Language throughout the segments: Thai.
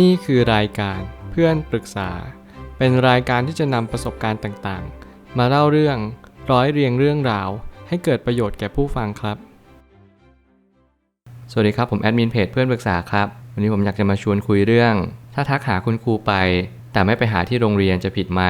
นี่คือรายการเพื่อนปรึกษา เป็นรายการที่จะนำประสบการณ์ต่างๆ มาเล่าเรื่องร้อยเรียงเรื่องราว ให้เกิดประโยชน์แก่ผู้ฟังครับ สวัสดีครับผมแอดมินเพจเพื่อนปรึกษาครับ วันนี้ผมอยากจะมาชวนคุยเรื่อง ถ้าทักหาคุณครูไป แต่ไม่ไปหาที่โรงเรียนจะผิดไหม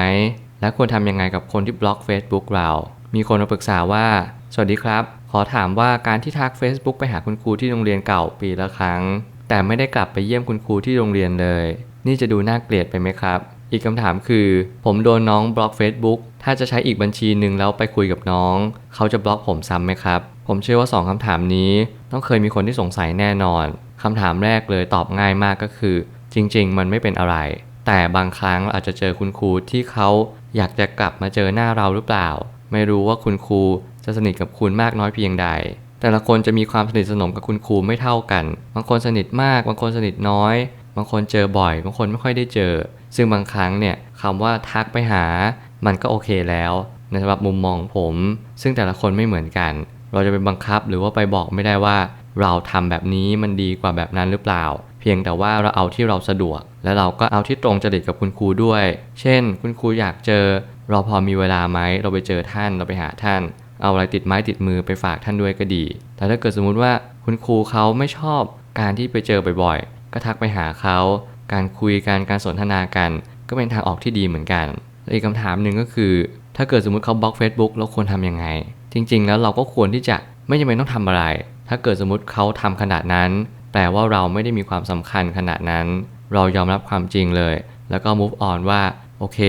และควรทำยังไงกับคนที่บล็อก Facebook เรา มีคนมาปรึกษาว่า สวัสดีครับ ขอถามว่าการที่ทัก Facebook ไปหาคุณครูที่โรงเรียนเก่าปีละครั้ง แต่ไม่ได้กลับไปเยี่ยมคุณครูที่โรงเรียนเลย นี่จะดูน่าเกลียดไปไหมครับ อีกคำถามคือ ผมโดนน้องบล็อก Facebook ถ้าจะใช้อีกบัญชีหนึ่งแล้วไปคุยกับน้อง เขาจะบล็อกผมซ้ำไหมครับ ผมเชื่อว่า 2คำถามนี้ ต้องเคยมีคนที่สงสัยแน่นอนคำถามแรกเลยตอบง่ายมากก็คือ จริง ๆ มันไม่เป็นอะไร แต่บางครั้งเราอาจจะเจอคุณครูที่เขาอยากจะกลับมาเจอหน้าเราหรือเปล่า ไม่รู้ว่าคุณครูจะสนิทกับคุณมากน้อยเพียงใด แต่ละคนจะมีความสนิทสนมกับคุณครูไม่เท่ากัน บางคนสนิทมาก บางคนสนิทน้อย บางคนเจอบ่อย บางคนไม่ค่อยได้เจอ ซึ่งบางครั้งเนี่ยคำว่าทักไปหา มันก็โอเคแล้วในสำหรับมุมมองผม ซึ่งแต่ละคนไม่เหมือนกัน เราจะไปบังคับหรือว่าไปบอกไม่ได้ว่า เราทำแบบนี้มันดีกว่าแบบนั้นหรือเปล่า เพียงแต่ว่าเราเอาที่เราสะดวก และเราก็เอาที่ตรงจริตกับคุณครูด้วย เช่น คุณครูอยากเจอ เราพอมีเวลาไหมเราไปเจอท่านเราไปหาท่าน เอาอะไรติดไม้ติดมือไปฝากท่านด้วยก็ดี แต่ถ้าเกิดสมมุติว่าคุณครูเขาไม่ชอบการที่ไปเจอบ่อยๆ ก็ทักไปหาเขา การคุยกันการสนทนากัน ก็เป็นทางออกที่ดีเหมือนกันและอีกคำถามหนึ่งก็คือ ถ้าเกิดสมมติเขาบล็อก Facebook เราควรทำยังไง จริง ๆ แล้วเราก็ควรที่จะไม่จำเป็นต้องทำอะไร ถ้าเกิดสมมติเขาทำขนาดนั้น แปลว่าเราไม่ได้มีความสำคัญขนาดนั้น เรายอมรับความจริงเลย แล้วก็ move on ว่าโอเค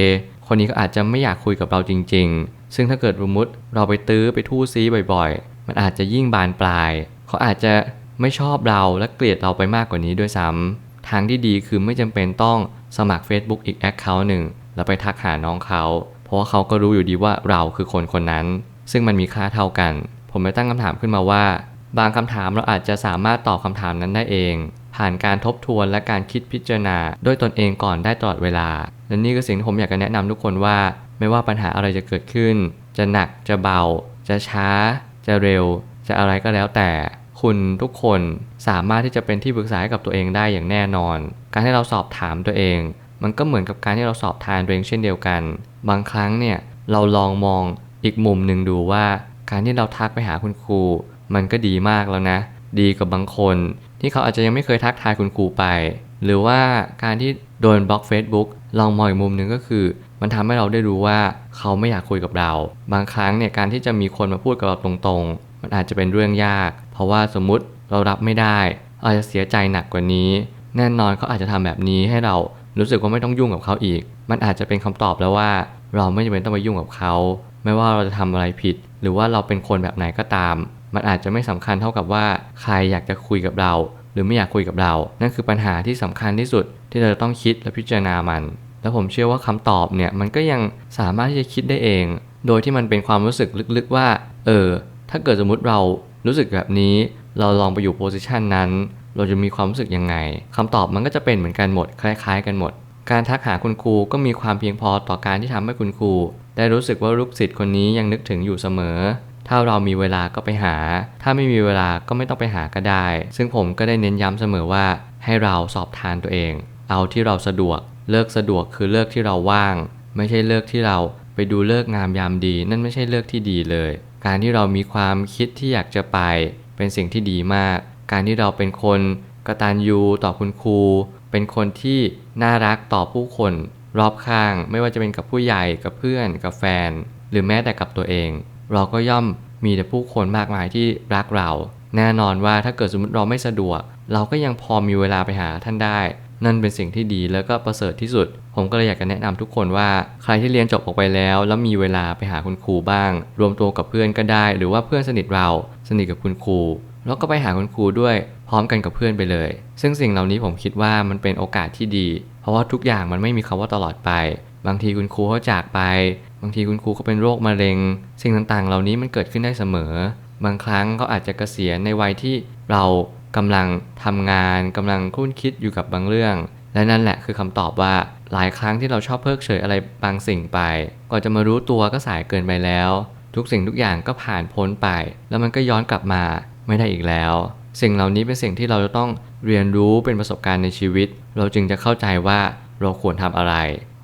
คนนี้ก็อาจจะไม่อยากคุยกับเราจริง ๆ ซึ่งถ้าเกิดสมมติเราไปตื้อไปทู่ซีบ่อยๆ มันอาจจะยิ่งบานปลาย เขาอาจจะไม่ชอบเราและเกลียดเราไปมากกว่านี้ด้วยซ้ำทางที่ดีคือไม่จำเป็นต้องสมัคร Facebook อีก Account หนึ่งแล้วไปทักหาน้องเขา เพราะว่าเขาก็รู้อยู่ดีว่าเราคือคนคนนั้น ซึ่งมันมีค่าเท่ากัน ผมเลยตั้งคำถามขึ้นมาว่า บางคำถามเราอาจจะสามารถตอบคำถามนั้นได้เอง ผ่านการทบทวนและการคิดพิจารณาด้วยตนเองก่อนได้ตลอดเวลา และนี่ก็สิ่งที่ผมอยากจะแนะนำทุกคนว่า ไม่ว่าปัญหาอะไรจะเกิดขึ้น จะหนักจะเบา จะช้า จะเร็ว จะอะไรก็แล้วแต่ คุณทุกคนสามารถที่จะเป็นที่ปรึกษาให้กับตัวเองได้อย่างแน่นอน การให้เราสอบถามตัวเอง มันก็เหมือนกับการที่เราสอบทานตัวเองเช่นเดียวกัน บางครั้งเนี่ยเราลองมองอีกมุมหนึ่งดูว่า การที่เราทักไปหาคุณครู มันก็ดีมากแล้วนะ ดีกับบางคน ที่เขาอาจจะยังไม่เคยทักทายคุณครูไป หรือว่าการที่โดนบล็อก Facebook ลองมองอีกมุมหนึ่งก็คือ มันทำให้เราได้รู้ว่าเขาไม่อยากคุยกับเรา บางครั้งเนี่ยการที่จะมีคนมาพูดกับเราตรงๆ มันอาจจะเป็นเรื่องยาก เพราะว่าสมมุติเรารับไม่ได้ อาจจะเสียใจหนักกว่านี้ แน่นอนเขาอาจจะทำแบบนี้ให้เรารู้สึกว่าไม่ต้องยุ่งกับเขาอีก มันอาจจะเป็นคำตอบแล้วว่า เราไม่จำเป็นต้องไปยุ่งกับเขา ไม่ว่าเราจะทำอะไรผิด หรือว่าเราเป็นคนแบบไหนก็ตาม มันอาจจะไม่สำคัญเท่ากับว่าใครอยากจะคุยกับเรา หรือไม่อยากคุยกับเรา นั่นคือปัญหาที่สำคัญที่สุดที่เราจะต้องคิดและพิจารณามัน แล้วผมเชื่อว่าคำตอบเนี่ยมันก็ยังสามารถที่จะคิดได้เอง โดยที่มันเป็นความรู้สึกลึกๆว่า เออ ถ้าเกิดสมมติเรารู้สึกแบบนี้ เราลองไปอยู่โพสิชันนั้น เราจะมีความรู้สึกยังไงคำตอบมันก็จะเป็นเหมือนกันหมด คล้ายๆ กันหมด การทักหาคุณครูก็มีความเพียงพอต่อการที่ทำให้คุณครู ได้รู้สึกว่าลูกศิษย์คนนี้ยังนึกถึงอยู่เสมอ ถ้าเรามีเวลาก็ไปหา ถ้าไม่มีเวลาก็ไม่ต้องไปหาก็ได้ ซึ่งผมก็ได้เน้นย้ำเสมอว่า ให้เราสอบทานตัวเอง เอาที่เราสะดวก เลิกสะดวกคือเลิกที่เราว่าง ไม่ใช่เลิกที่เราไปดูเลิกงามยามดี นั่นไม่ใช่เลิกที่ดีเลย การที่เรามีความคิดที่อยากจะไป เป็นสิ่งที่ดีมาก การที่เราเป็นคนกตัญญูต่อคุณครู เป็นคนที่น่ารักต่อผู้คน รอบข้าง ไม่ว่าจะเป็นกับผู้ใหญ่กับเพื่อนกับแฟน หรือแม้แต่กับตัวเอง เราก็ย่อมมีแต่ผู้คนมากมายที่รักเรา แน่นอนว่าถ้าเกิดสมมติเราไม่สะดวก เราก็ยังพอมีเวลาไปหาท่านได้ นั่นเป็นสิ่งที่ดีแล้วก็ประเสริฐที่สุด ผมก็เลยอยากจะแนะนำทุกคนว่าใครที่เรียนจบออกไปแล้ว แล้วมีเวลาไปหาคุณครูบ้าง รวมตัวกับเพื่อนก็ได้ หรือว่าเพื่อนสนิทเราสนิทกับคุณครูแล้วก็ไปหาคุณครูด้วย พร้อมกันกับเพื่อนไปเลย ซึ่งสิ่งเหล่านี้ผมคิดว่ามันเป็นโอกาสที่ดี เพราะว่าทุกอย่างมันไม่มีคำว่าตลอดไป บางทีคุณครูเขาจากไป บางทีคุณครูเขาเป็นโรคมะเร็ง สิ่งต่างๆ เหล่านี้มันเกิดขึ้นได้เสมอ บางครั้งเขาอาจจะเกษียณในวัยที่เรากำลังทำงานกำลังคุ้นคิดอยู่กับบางเรื่อง และนั่นแหละคือคำตอบว่าหลายครั้งที่เราชอบเพิกเฉยอะไรบางสิ่งไปก่อนจะมารู้ตัวก็สายเกินไปแล้ว ทุกสิ่งทุกอย่างก็ผ่านพ้นไป แล้วมันก็ย้อนกลับมาไม่ได้อีกแล้ว สิ่งเหล่านี้เป็นสิ่งที่เราจะต้องเรียนรู้เป็นประสบการณ์ในชีวิต เราจึงจะเข้าใจว่าเราควรทำอะไร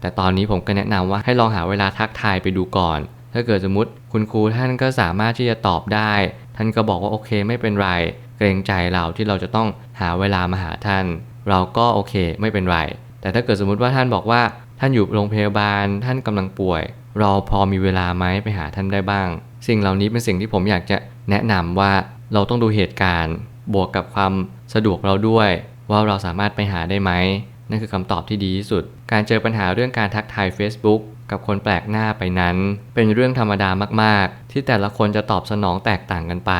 แต่ตอนนี้ผมก็แนะนำว่าให้ลองหาเวลาทักทายไปดูก่อน ถ้าเกิดสมมติคุณครูท่านก็สามารถที่จะตอบได้ ท่านก็บอกว่าโอเคไม่เป็นไร เกรงใจเราที่เราจะต้องหาเวลามาหาท่าน เราก็โอเคไม่เป็นไร แต่ถ้าเกิดสมมติว่าท่านบอกว่าท่านอยู่โรงพยาบาล ท่านกำลังป่วย เราพอมีเวลาไหมไปหาท่านได้บ้าง สิ่งเหล่านี้เป็นสิ่งที่ผมอยากจะแนะนำว่าเราต้องดูเหตุการณ์ บวกกับความสะดวกเราด้วย ว่าเราสามารถไปหาได้ไหม นั่นคือคำตอบที่ดีที่สุด การเจอปัญหาเรื่องการทักทาย Facebook กับคนแปลกหน้าไปนั้น เป็นเรื่องธรรมดามากๆ ที่แต่ละคนจะตอบสนองแตกต่างกันไป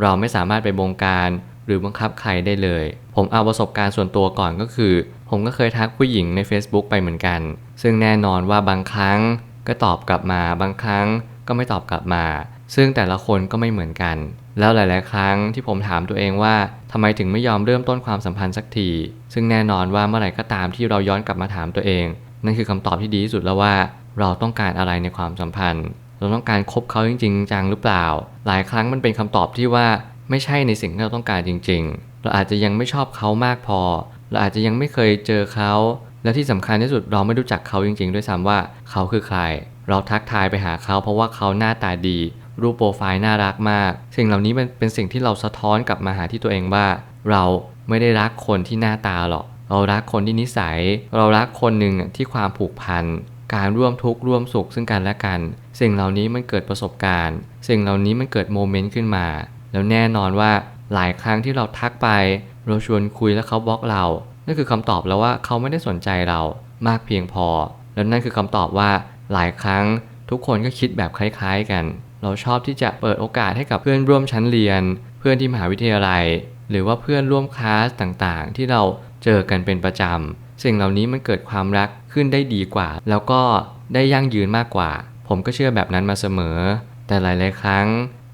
เราไม่สามารถไปบงการหรือบังคับใครได้เลย ผมเอาประสบการณ์ส่วนตัวก่อนก็คือ ผมก็เคยทักผู้หญิงใน Facebook ไปเหมือนกัน ซึ่งแน่นอนว่าบางครั้งก็ตอบกลับมา บางครั้งก็ไม่ตอบกลับมา ซึ่งแต่ละคนก็ไม่เหมือนกัน แล้วหลาย ๆ ครั้งที่ผมถามตัวเองว่าทำไมถึงไม่ยอมเริ่มต้นความสัมพันธ์สักที ซึ่งแน่นอนว่าเมื่อไหร่ก็ตามที่เราย้อนกลับมาถามตัวเอง นั่นคือคำตอบที่ดีที่สุดแล้วว่า เราต้องการอะไรในความสัมพันธ์ เราต้องการคบเขาจริง ๆ จังหรือเปล่า หลายครั้งมันเป็นคำตอบที่ว่าไม่ใช่ในสิ่งที่เราต้องการจริง ๆ เราอาจจะยังไม่ชอบเขามากพอ เราอาจจะยังไม่เคยเจอเขา และที่สำคัญที่สุดเราไม่รู้จักเขาจริง ๆ ด้วยซ้ำว่าเขาคือใคร เราทักทายไปหาเขาเพราะว่าเขาหน้าตาดี รูปโปรไฟล์น่ารักมาก สิ่งเหล่านี้มันเป็นสิ่งที่เราสะท้อนกลับมาหาที่ตัวเองว่า เราไม่ได้รักคนที่หน้าตาหรอก เรารักคนที่นิสัย เรารักคนหนึ่งที่ความผูกพัน การร่วมทุกข์ร่วมสุขซึ่งกันและกัน สิ่งเหล่านี้มันเกิดประสบการณ์ สิ่งเหล่านี้มันเกิดโมเมนต์ขึ้นมา แล้วแน่นอนว่าหลายครั้งที่เราทักไป เราชวนคุยแล้วเขาบล็อกเรา นั่นคือคำตอบแล้วว่าเขาไม่ได้สนใจเรามากเพียงพอ แล้วนั่นคือคำตอบว่าหลายครั้งทุกคนก็คิดแบบคล้ายๆกัน เราชอบที่จะเปิดโอกาสให้กับเพื่อนร่วมชั้นเรียน เพื่อนที่มหาวิทยาลัย หรือว่าเพื่อนร่วมคลาสต่างๆ ที่เราเจอกันเป็นประจำสิ่งเหล่านี้มันเกิดความรักขึ้นได้ดีกว่า แล้วก็ได้ยั่งยืนมากกว่า ผมก็เชื่อแบบนั้นมาเสมอ แต่หลาย ๆ ครั้ง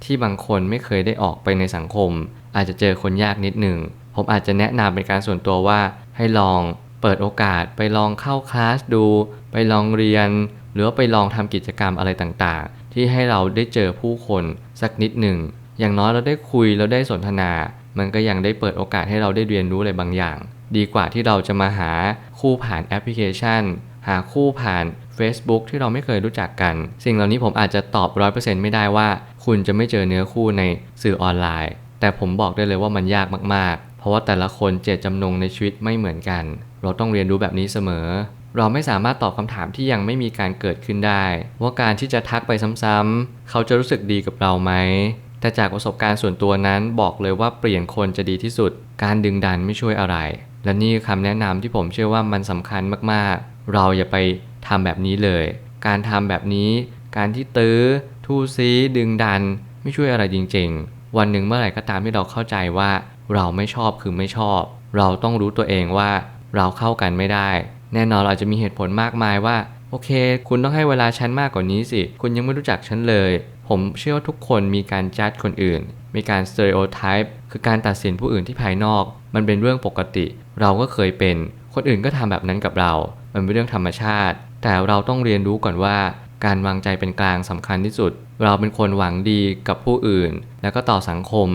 ที่บางคนไม่เคยได้ออกไปในสังคม อาจจะเจอคนยากนิดหนึ่งผมอาจจะแนะนำเป็นการส่วนตัวว่า ให้ลองเปิดโอกาสไปลองเข้าคลาสดู ไปลองเรียน หรือว่าไปลองทำกิจกรรมอะไรต่างๆ ที่ให้เราได้เจอผู้คนสักนิดหนึ่ง อย่างน้อยเราได้คุยเราได้สนทนา มันก็ยังได้เปิดโอกาสให้เราได้เรียนรู้อะไรบางอย่าง ดีกว่าที่เราจะมาหาคู่ผ่านแอปพลิเคชัน หาคู่ผ่าน Facebook ที่เราไม่เคยรู้จักกัน สิ่งเหล่านี้ผมอาจจะตอบ 100%ไม่ได้ว่า คุณจะไม่เจอเนื้อคู่ในสื่อออนไลน์ แต่ผมบอกได้เลยว่ามันยากมากๆ เพราะว่าแต่ละคนเจตจำนงในชีวิตไม่เหมือนกัน เราต้องเรียนรู้แบบนี้เสมอ เราไม่สามารถตอบคำถามที่ยังไม่มีการเกิดขึ้นได้ ว่าการที่จะทักไปซ้ำๆเขาจะรู้สึกดีกับเราไหม แต่จากประสบการณ์ส่วนตัวนั้นบอกเลยว่าเปลี่ยนคนจะดีที่สุด การดึงดันไม่ช่วยอะไร และนี่คือคำแนะนำที่ผมเชื่อว่ามันสำคัญมากๆ เราอย่าไปทำแบบนี้เลย การทำแบบนี้ การที่ตื้อ ทูซีดึงดัน ไม่ช่วยอะไรจริง ๆ วันหนึ่งเมื่อไหร่ก็ตามที่เราเข้าใจว่า เราไม่ชอบคือไม่ชอบ เราต้องรู้ตัวเองว่าเราเข้ากันไม่ได้ แน่นอนเราอาจจะมีเหตุผลมากมายว่า โอเค คุณต้องให้เวลาฉันมากกว่านี้สิ คุณยังไม่รู้จักฉันเลย ผมเชื่อว่าทุกคนมีการจัดคนอื่น มีการสเตอริโอไทป์คือการตัดสินผู้อื่นที่ภายนอก มันเป็นเรื่องปกติ เราก็เคยเป็น คนอื่นก็ทำแบบนั้นกับเรา มันเป็นเรื่องธรรมชาติ แต่เราต้องเรียนรู้ก่อนว่า การวางใจเป็นกลางสำคัญที่สุด เราเป็นคนหวังดีกับผู้อื่น แล้วก็ต่อสังคม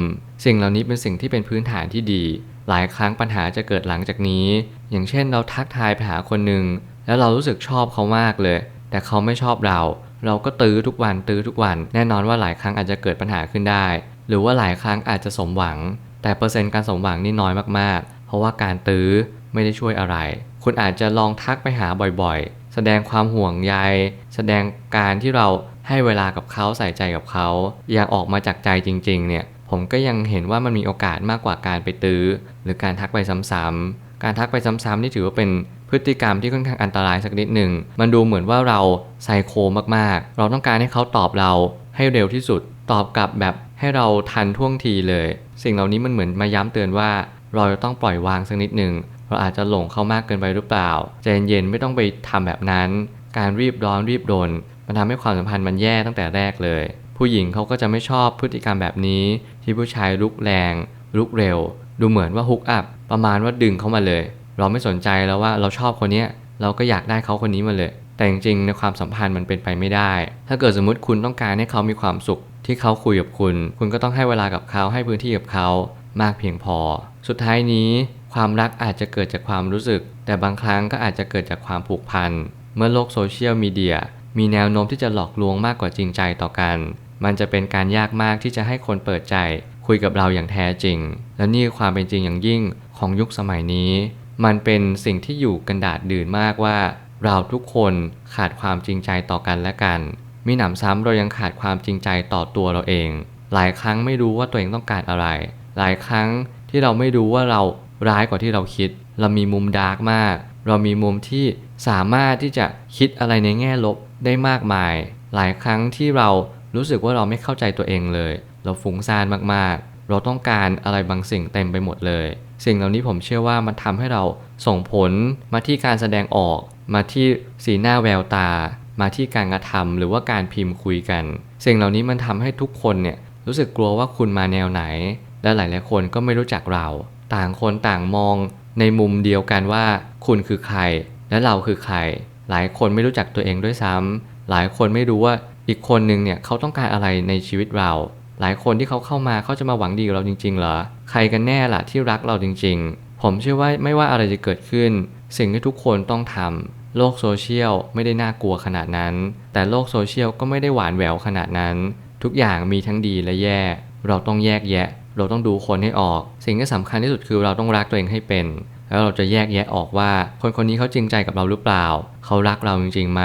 สิ่งเหล่านี้เป็นสิ่งที่เป็นพื้นฐานที่ดี หลายครั้งปัญหาจะเกิดหลังจากนี้ อย่างเช่นเราทักทายไปหาคนหนึ่งแล้วเรารู้สึกชอบเขามากเลย แต่เขาไม่ชอบเรา เราก็ตื้อทุกวันตื้อทุกวัน แน่นอนว่าหลายครั้งอาจจะเกิดปัญหาขึ้นได้ หรือว่าหลายครั้งอาจจะสมหวัง แต่เปอร์เซ็นต์การสมหวังนี่น้อยมากๆ เพราะว่าการตื้อไม่ได้ช่วยอะไร คุณอาจจะลองทักไปหาบ่อยๆ แสดงความห่วงใย แสดงการที่เราให้เวลากับเขาใส่ใจกับเขาอย่างออกมาจากใจจริงๆเนี่ยผมก็ยังเห็นว่ามันมีโอกาสมากกว่าการไปตื้อ หรือการทักไปซ้ำๆการทักไปซ้ำๆนี่ถือว่าเป็นพฤติกรรมที่ค่อนข้างอันตรายสักนิดหนึ่ง มันดูเหมือนว่าเราไซโคมากๆ เราต้องการให้เขาตอบเราให้เร็วที่สุด ตอบกลับแบบให้เราทันท่วงทีเลย สิ่งเหล่านี้มันเหมือนมาย้ำเตือนว่า เราจะต้องปล่อยวางสักนิดหนึ่ง เราอาจจะหลงเข้ามากเกินไปหรือเปล่าใจเย็นๆไม่ต้องไปทำแบบนั้น การรีบร้อนรีบโดนมันทำให้ความสัมพันธ์มันแย่ตั้งแต่แรกเลย ผู้หญิงเขาก็จะไม่ชอบพฤติกรรมแบบนี้ ที่ผู้ชายลุกแรง ลุกเร็ว ดูเหมือนว่าฮุกอัพประมาณว่าดึงเขามาเลย เราไม่สนใจแล้วว่าเราชอบคนเนี้ยเราก็อยากได้เขาคนนี้มาเลย แต่จริงๆในความสัมพันธ์มันเป็นไปไม่ได้ ถ้าเกิดสมมติคุณต้องการให้เขามีความสุข ที่เขาคุยกับคุณ คุณก็ต้องให้เวลากับเขาให้พื้นที่กับเขามากเพียงพอ สุดท้ายนี้ ความรักอาจจะเกิดจากความรู้สึก แต่บางครั้งก็อาจจะเกิดจากความผูกพัน เมื่อโลกโซเชียลมีเดียมีแนวโน้มที่จะหลอกลวงมากกว่าจริงใจต่อกัน มันจะเป็นการยากมากที่จะให้คนเปิดใจ คุยกับเราอย่างแท้จริง และนี่คือความเป็นจริงอย่างยิ่งของยุคสมัยนี้ มันเป็นสิ่งที่อยู่กันดาดดื่นมากว่า เราทุกคนขาดความจริงใจต่อกันและกัน มีหนำซ้ำเรายังขาดความจริงใจต่อตัวเราเอง หลายครั้งไม่รู้ว่าตัวเองต้องการอะไร หลายครั้งที่เราไม่รู้ว่าเรา ร้ายกว่าที่เราคิด เรามีมุมดาร์กมาก เรามีมุมที่สามารถที่จะคิดอะไรในแง่ลบได้มากมาย หลายครั้งที่เรารู้สึกว่าเราไม่เข้าใจตัวเองเลย เราฟุ้งซ่านมากๆ เราต้องการอะไรบางสิ่งเต็มไปหมดเลย สิ่งเหล่านี้ผมเชื่อว่ามันทำให้เราส่งผลมาที่การแสดงออก มาที่สีหน้าแววตา มาที่การกระทำหรือว่าการพิมพ์คุยกัน สิ่งเหล่านี้มันทำให้ทุกคนเนี่ยรู้สึกกลัวว่าคุณมาแนวไหน และหลายๆคนก็ไม่รู้จักเรา ต่างคนต่างมองในมุมเดียวกันว่า คุณคือใคร และเราคือใคร หลายคนไม่รู้จักตัวเองด้วยซ้ำหลายคนไม่รู้ว่าอีกคนหนึ่งเนี่ยเขาต้องการอะไรในชีวิตเรา หลายคนที่เขาเข้ามาเขาจะมาหวังดีกับเราจริง ๆ เหรอ ใครกันแน่ล่ะที่รักเราจริง ๆ ผมเชื่อว่าไม่ว่าอะไรจะเกิดขึ้น สิ่งที่ทุกคนต้องทำโลกโซเชียลไม่ได้น่ากลัวขนาดนั้น แต่โลกโซเชียลก็ไม่ได้หวานแหววขนาดนั้น ทุกอย่างมีทั้งดีและแย่ เราต้องแยกแยะ เราต้องดูคนให้ออก สิ่งที่สำคัญที่สุดคือเราต้องรักตัวเองให้เป็น แล้วเราจะแยกแยะออกว่า คนคนนี้เขาจริงใจกับเราหรือเปล่า เขารักเราจริงๆไหม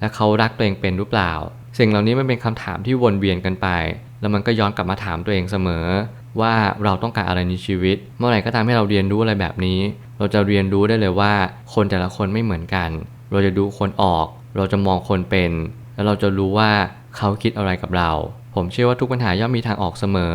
และเขารักตัวเองเป็นหรือเปล่า สิ่งเหล่านี้มันเป็นคำถามที่วนเวียนกันไป แล้วมันก็ย้อนกลับมาถามตัวเองเสมอ ว่าเราต้องการอะไรในชีวิต เมื่อไหร่ก็ตามให้เราเรียนรู้อะไรแบบนี้ เราจะเรียนรู้ได้เลยว่า คนแต่ละคนไม่เหมือนกัน เราจะดูคนออก เราจะมองคนเป็น แล้วเราจะรู้ว่าเขาคิดอะไรกับเรา ผมเชื่อว่าทุกปัญหาย่อมมีทางออกเสมอ